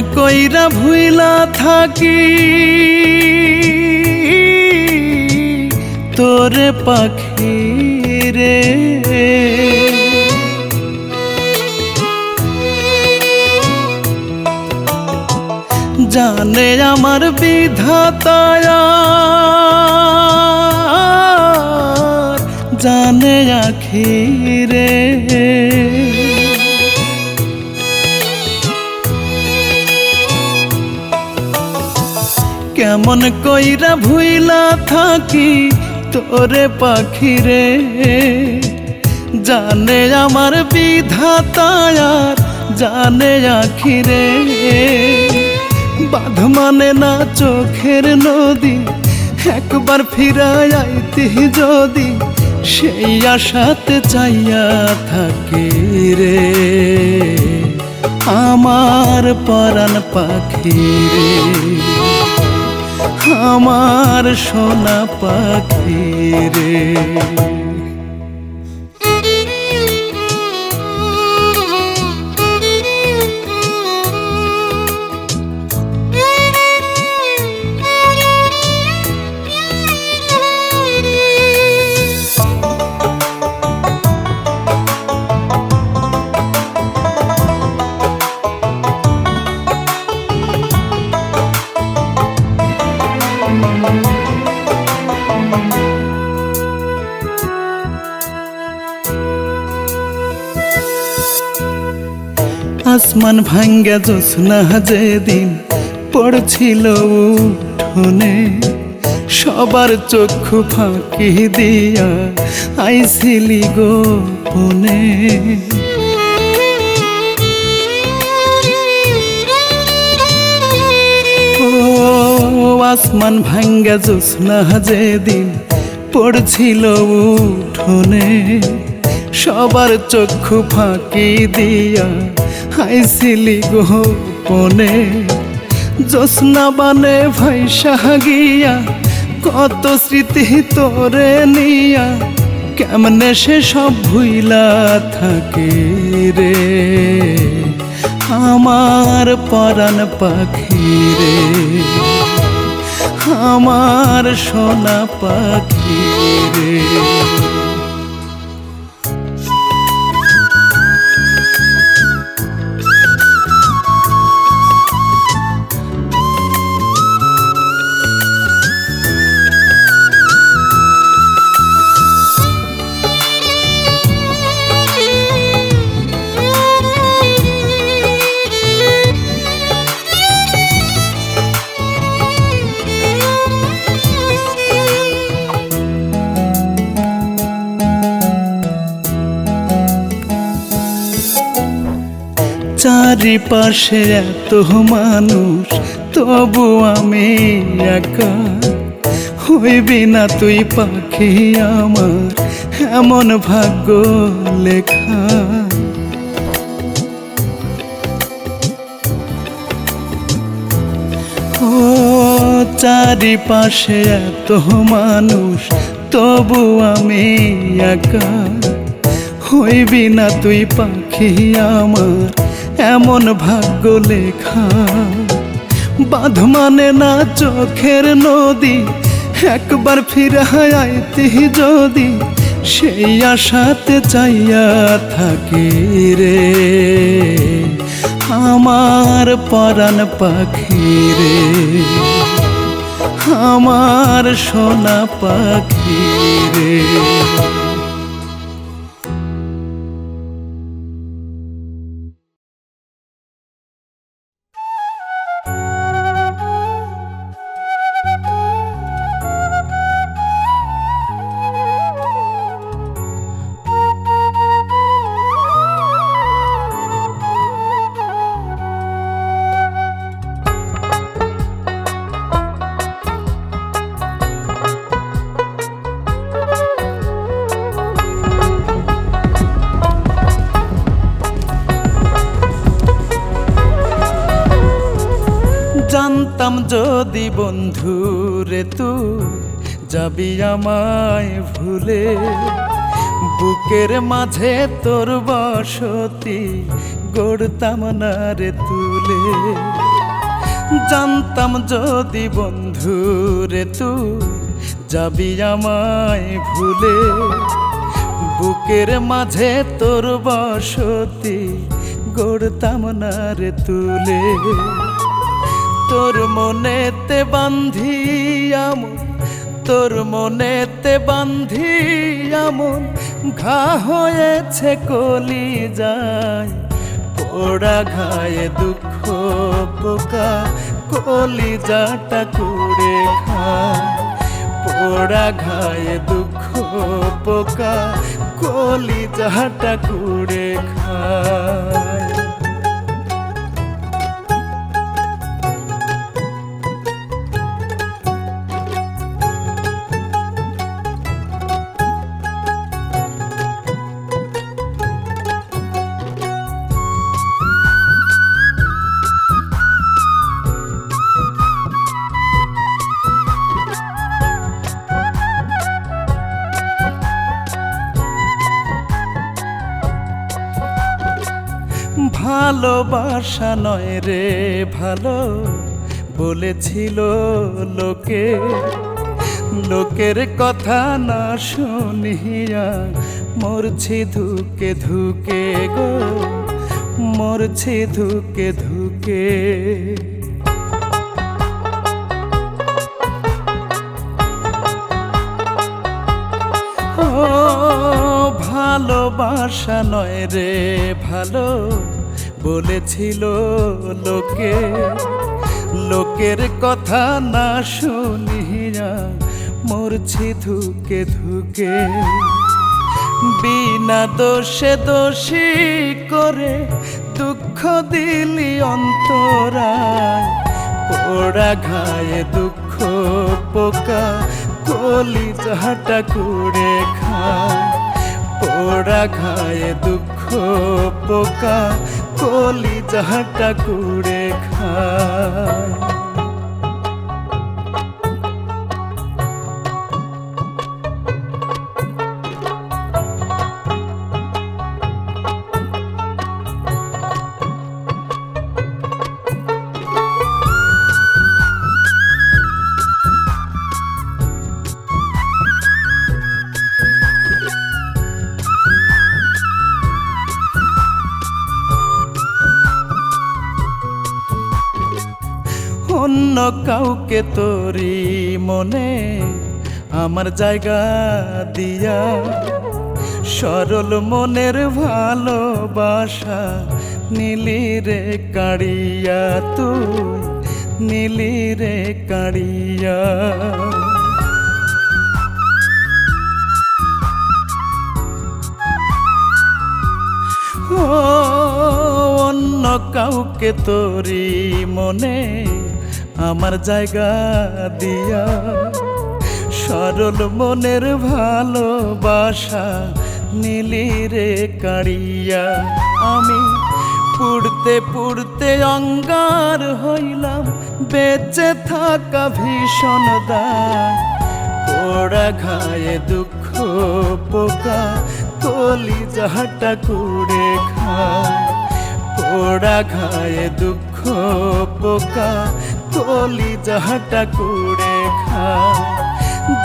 কইরা ভুইলা থাকি। তোরে পাখি রে। জানে আমার বিধাতায়া। জানে আখিরে। কেমন কইরা ভুইলা থাকি, তোরে পাখিরে। জানে আমার বিধাতায়ার জানে আখিরে। বাঁধ মানে না চোখের নদী, একবার ফিরাই আইতি যদি, সেই আশাতে চাইয়া থাকি রে। আমার পরাণ পাখি রে আমার সোনা পাখি রে আসমান ভাঙ্গা জোৎস্না যেদিন পড়ছিল উঠোনে, সবার চক্ষু ফাঁকি দিয়া আইছিলি গোপনে। আসমান ভাঙ্গা জোৎস্না যেদিন পড়ছিল উঠোনে, সবার চক্ষু ফাঁকি দিয়া হাইছিলি গোপনে জোৎস্না বানে ভাই গিয়া কত স্মৃতি তোরে নিয়া। কেমনে সে সব ভুইলা থাকে রে? আমার পরাণ পাখি রে। আমার সোনা পাখি রে। চারিপাশে এত মানুষ, তবু আমি একা। হইবি না তুই পাখি আমার, এমন ভাগ্য লেখা। ও চারিপাশে এত মানুষ, তবু আমি একা। হইবি না তুই পাখি আমার এমন ভাগ্য লেখা। বাঁধ মানে না চোখের নদী, একবার ফিরাই আইতি যদি সেই আশাতে চাইয়া থাকি রে। আমার পরাণ পাখি রে, আমার সোনা পাখি রে। যদি বন্ধু রে তুই যাবি আমায় ভুলে, বুকের মাঝে তোর বসতি গড়তাম না রে তুলে। জানতাম যদি বন্ধু রে তুই যাবি আমায় ভুলে, বুকের মাঝে তোর বসতি গড়তাম না রে তুলে। তোর মনেতে বান্ধি আমন, তোর মনেতে বান্ধি আমন, ঘা হয়েছে কলি যায় পোড়া ঘায়ে দুঃখ পোকা কলি যাটা কুড়ে খায়, পোড়া ঘায়ে দুঃখ পোকা কলি যাটা কুড়ে খায়। ভালোবাসা নয় রে ভালো, বলেছিল লোকে। লোকের কথা না শুনিয়া মরছি ধুকে ধুকে গো, মরছি ধুকে ধুকে। ও, ভালোবাসা নয় রে ভালো বলেছিল লোকে, লোকের কথা না শুনিয়া মরছি ধুকে ধুকে। বিনা দোষে দোষী করে দুঃখ দিলি অন্তরায়। পোড়া ঘায়ে দুঃখ পোকা কলি যাহাটা কুড়ে খায়। পোড়া ঘায়ে দুঃখ পোকা কলি যাহাটা কুড়ে খায়। কাউকে তোরি মনে আমার জায়গা দিয়া। সরল মনের ভালোবাসা নীলি রে কাড়িয়া তুই, নীলি রে কাড়িয়া। অন্য কাউকে তোরি মনে আমার জায়গা দিয়া। সরল মনের ভালোবাসা নীলি রে কাড়িয়া। আমি পুড়তে পুড়তে অঙ্গার হইলাম, বেঁচে থাকা ভীষণ দায়। পোড়া ঘায়ে দুঃখ পোকা কলি যাহাটা কুড়ে খায়। পোড়া ঘায়ে দুঃখ পোকা কলি যাহাটা কুড়ে খা।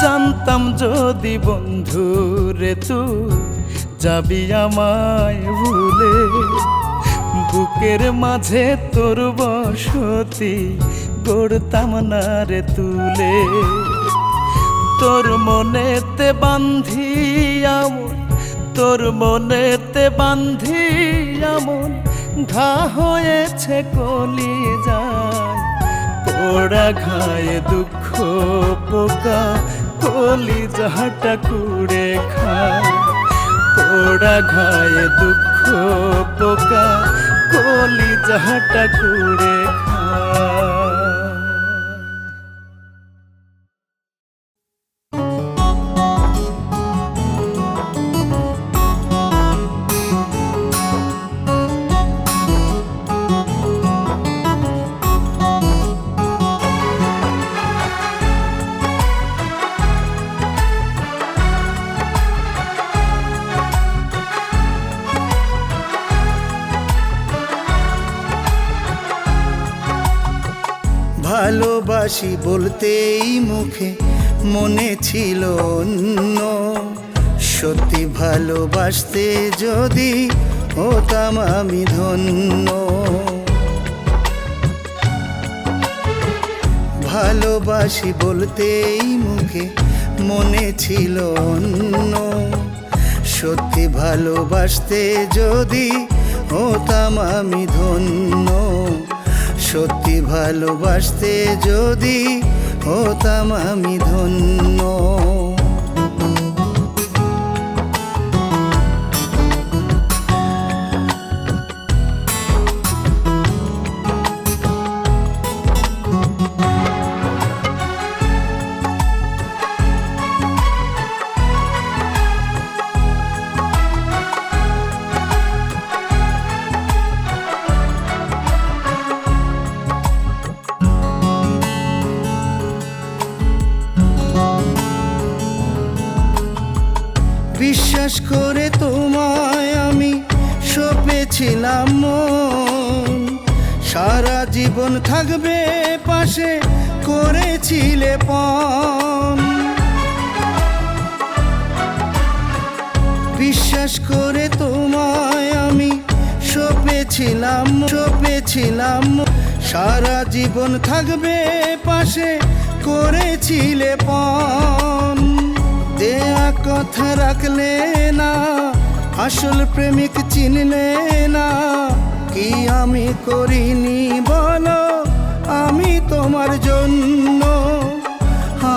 জানতাম যদি বন্ধু রে তুই যাবি আমায় ভুলে। বুকের মাঝে তোর বসতি গড়তাম না রে তুলে। তোর মনেতে বান্ধি আমন, তোর মনেতে বান্ধি আমন, ঘা হয়েছে কলি যায় পোড়া খায় দুঃখ পোকা, কলি যাহাটা কুড়ে খায়। পোড়া খায় দুঃখ পোকা, কলি যাহাটা কুড়ে খায়। বলতেই মুখে মনে ছিল অন্য। সত্যি ভালোবাসতে যদি হতাম আমি ধন্য। ভালোবাসি বলতেই মুখে মনে ছিল অন্য। সত্যি ভালোবাসতে যদি হতাম আমি ধন্য। সত্যি ভালোবাসতে যদি হতাম আমি ধন্য। মন। সারা জীবন থাকবে পাশে করেছিলে বিশ্বাস করে তোমায় আমি সপেছিলাম সপেছিলাম সারা জীবন থাকবে পাশে করেছিলে পণ। দেয়া কথা রাখলে না আসল প্রেমিক চিনলে না, কি আমি করিনি বলো? আমি তোমার জন্য,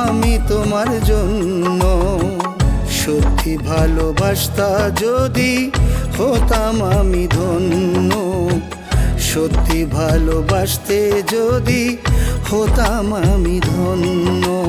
আমি তোমার জন্য সত্যি ভালোবাসতা যদি হতাম আমি ধন্য। সত্যি ভালোবাসতে যদি হতাম আমি ধন্য।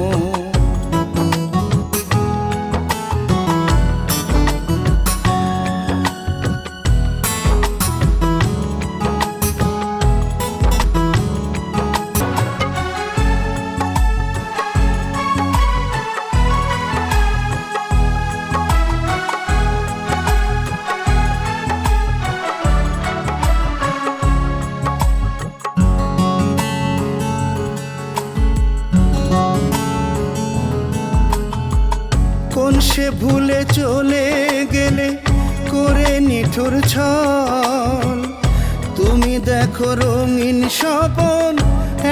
চলে গেলে করে নিঠুর ছল। তুমি দেখো রঙিন স্বপন,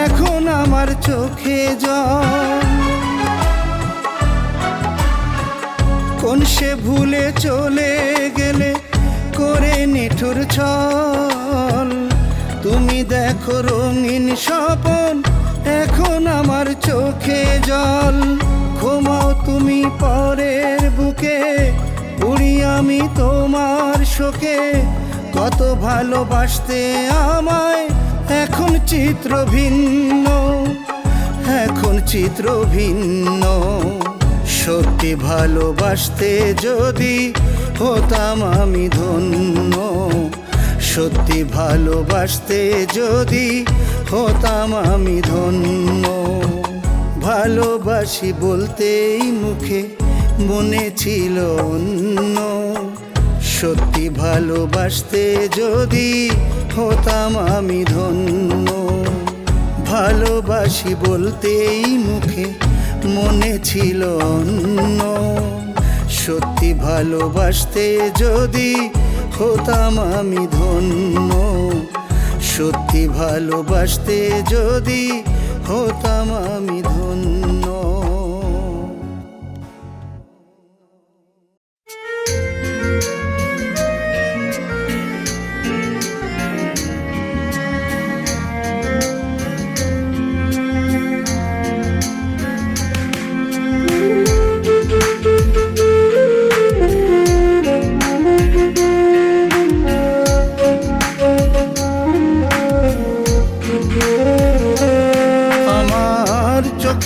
এখন আমার চোখে জল। কোন সে ভুলে চলে গেলে করে নিঠুর ছল। তুমি দেখো রঙিন স্বপন, এখন আমার চোখে জল। ঘুমাও তুমি উড়ি আমি তোমার শোকে কত ভালোবাসতে আমায়। এখন চিত্র ভিন্ন, এখন চিত্র ভিন্ন। সত্যি ভালোবাসতে যদি হতাম আমি ধন্য। সত্যি ভালোবাসতে যদি হতাম আমি ধন্য। ভালোবাসি বলতেই মুখে মনে ছিল অন্য। সত্যি ভালোবাসতে যদি হতাম আমি ধন্য। ভালোবাসি বলতেই মুখে মনে ছিল অন্য। সত্যি ভালোবাসতে যদি হতাম আমি ধন্য। সত্যি ভালোবাসতে যদি হতাম আমি ধন্য।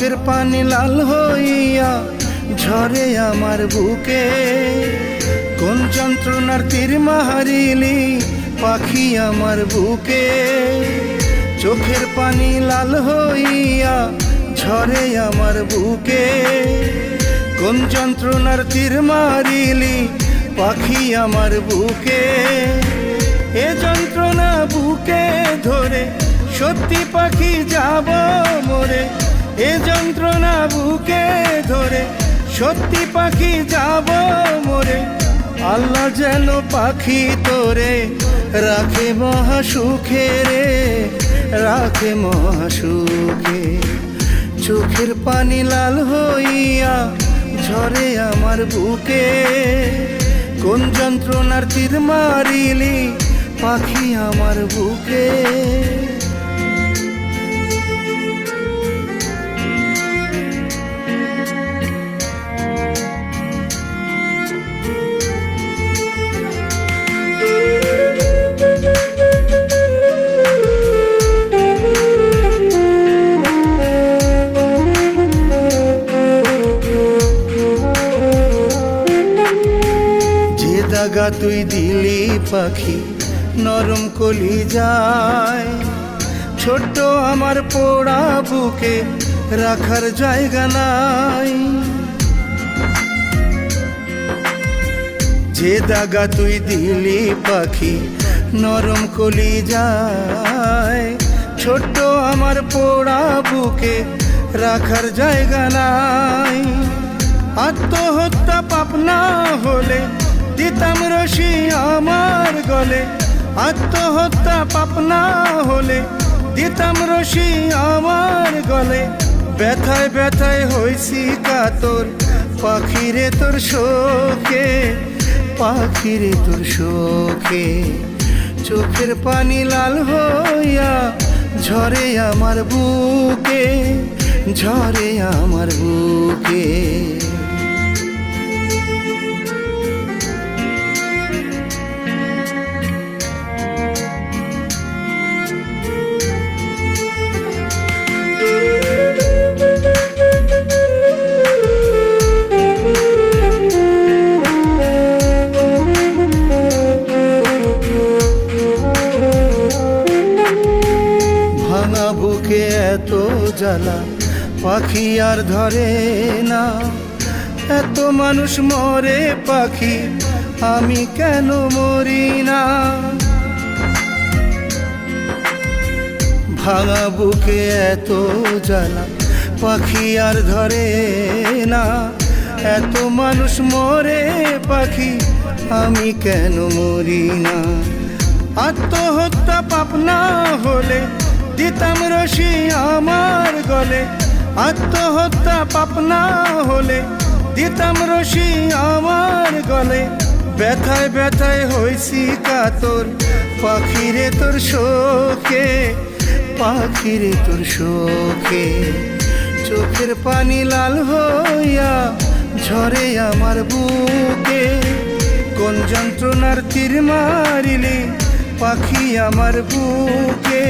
চোখের পানি লাল হইয়া ঝরে আমার বুকে। কোন যন্ত্রণার তীর মাহারিলি পাখি আমার বুকে। চোখের পানি লাল হইয়া ঝরে আমার বুকে। কোন যন্ত্রণার তীর মারিলি পাখি আমার বুকে। এ যন্ত্রণা বুকে ধরে সত্যি পাখি যাব মরে। এ যন্ত্রণা বুকে ধরে সত্যি পাখি যাব মরে, আল্লাহ যেন পাখি তোরে রাখে মহাসুখে রে, রাখে মহাসুখে। চোখের পানি লাল হইয়া ঝরে আমার বুকে, কোন যন্ত্রণার তীর মারিলি পাখি আমার বুকে। দাগা তুই দিলি পাখি, নরম কলি যায়। ছোট্ট আমার পোড়া বুকে রাখার জায়গা নাই। যে দাগা তুই দিলি পাখি, নরম কলি যায়। ছোট্ট আমার পোড়া বুকে রাখার জায়গা নাই। আত্মহত্যা পাপনা হলে দিতাম রশি আমার গলে। আত্মহত্যা পাপ না হলে দিতাম রশি আমার গলে। ব্যথায় ব্যথায় হইছি কাতর, পাখিরে তোর শোকে, পাখিরে তোর শোকে। চোখের পানি লাল হইয়া ঝরে আমার বুকে, ঝরে আমার বুকে। জ্বালা, পাখি আর ধরে না। এত মানুষ মরে পাখি, আমি কেন মরি না? ভাঙা বুকে এত জ্বালা, পাখি আর ধরে না। এত মানুষ মরে পাখি, আমি কেন মরি না? আত্মহত্যা পাপ না হলে দিতাম রশি আমার গলে। আত্মহত্যা পাপ না হলে দিতাম রশি আমার গলে। ব্যথায় ব্যথায় হইছি কাতর, পাখিরে তোর শোকে, পাখিরে তোর শোকে। চোখের পানি লাল হইয়া ঝরে আমার বুকে। কোন যন্ত্রণার তীর মারিলি পাখি আমার বুকে।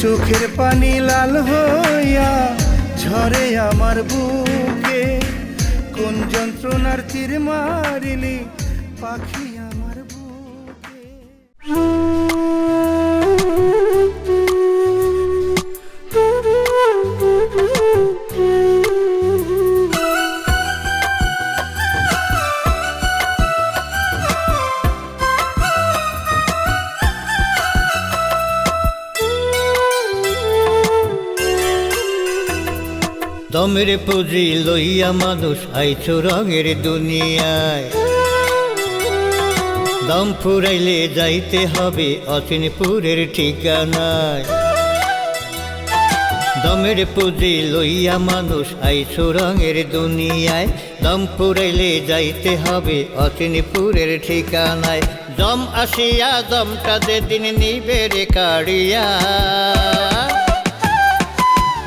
চোখের পানি লাল হইয়া ঝরে আমার বুকে। কোন যন্ত্রণার তীর মারিলি পাখি দমের পুঁজি লইয়া মানুষ আইছো রঙের দুনিয়ায়। দম ফুরাইলে যাইতে হবে অচিনপুরের ঠিকানায়। দমের পুঁজি লইয়া মানুষ আইছো রঙের দুনিয়ায়। দম ফুরাইলে যাইতে হবে অচিনপুরের ঠিকানায়। দম আসিয়া দমটা যেদিন নিবে রে কাড়িয়া।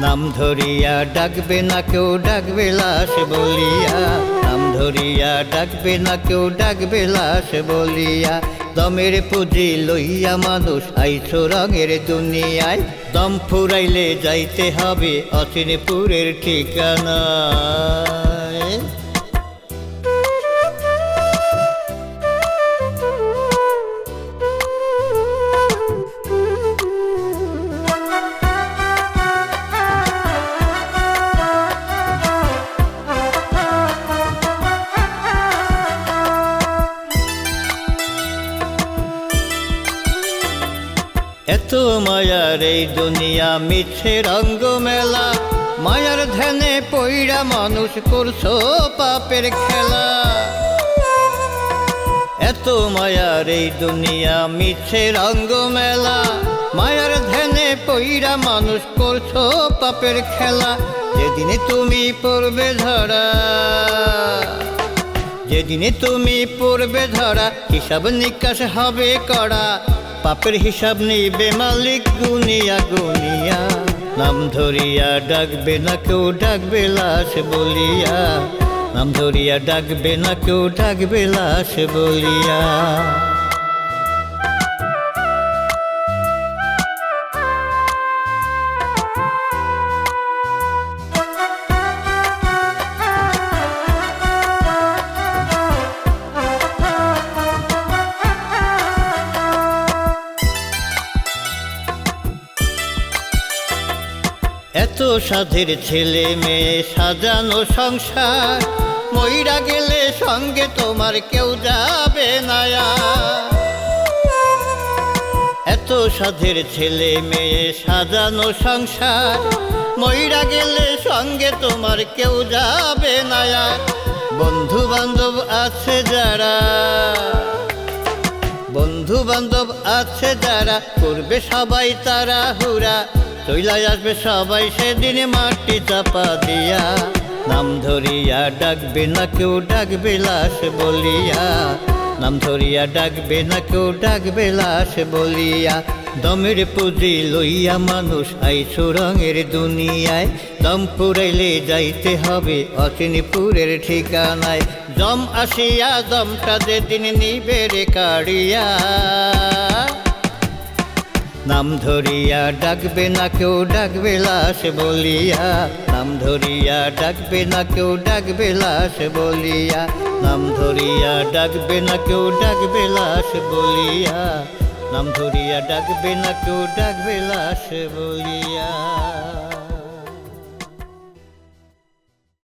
নাম ধরিয়া ডাকবে না কেউ, ডাকবে লাশ বলিয়া। নাম ধরিয়া ডাকবে না কেউ, ডাকবে লাশ বলিয়া। দমের পুঁজি লইয়া মানুষ আইছো রঙের দুনিয়ায়। দম ফুরাইলে যাইতে হবে অচিনপুরের ঠিকানায়। এত মায়ার এই দুনিয়া মিছে রঙ্গ মেলা মায়ার ধ্যানে পইরা মানুষ করছ পাপের খেলা। এত মায়ার এই দুনিয়া মিছে রঙ্গ মেলা মায়ার ধ্যানে পইরা মানুষ করছ পাপের খেলা। যেদিনে তুমি পড়বে ধরা, যেদিনে তুমি পড়বে ধরা, হিসাব নিকাশ হবে করা পাপের হিসাব নিবে মালিক গুনিয়া গুনিয়া। নাম ধরিয়া ডাকবে না কেউ, ডাকবে লাশ বলিয়া। নাম ধরিয়া ডাকবে না কেউ, ডাকবে লাশ বলিয়া। সাধের ছেলে মেয়ে, সাজানো সংসার। ময়রা গেলে সঙ্গে তোমার কেউ যাবে না এত সাধের ছেলে মেয়ে, সাজানো সংসার। ময়রা গেলে সঙ্গে তোমার কেউ যাবে না। বন্ধু বান্ধব আছে যারা। বন্ধু বান্ধব আছে যারা, করবে সবাই তারা হুরা। চইলাই আসবে সবাই সেদিন মাটি চাপা দিয়া। নাম ধরিয়া ডাকবে না কেউ, ডাকবে লাশ বলিয়া। নাম ধরিয়া ডাকবে না কেউ, ডাকবে লাশ বলিয়া। দমের পুঁজি লইয়া মানুষ আইসো রঙের দুনিয়ায়। দম পুরাইলে যাইতে হবে অচিনিপুরের ঠিকানায়। দম আসিয়া দমটা যেদিন নিবে রে কাড়িয়া। নাম ধরিয়া ডাকবে না কেউ, ডাকবে লাশ বলিয়া। নাম ধরিয়া ডাকবে না কেউ, ডাকবে লাশ বলিয়া। নাম ধরিয়া ডাকবে না কেউ, ডাকবে লাশ বলিয়া। নাম ধরিয়া ডাকবে না কেউ ডাকবে লাশ বলিয়া।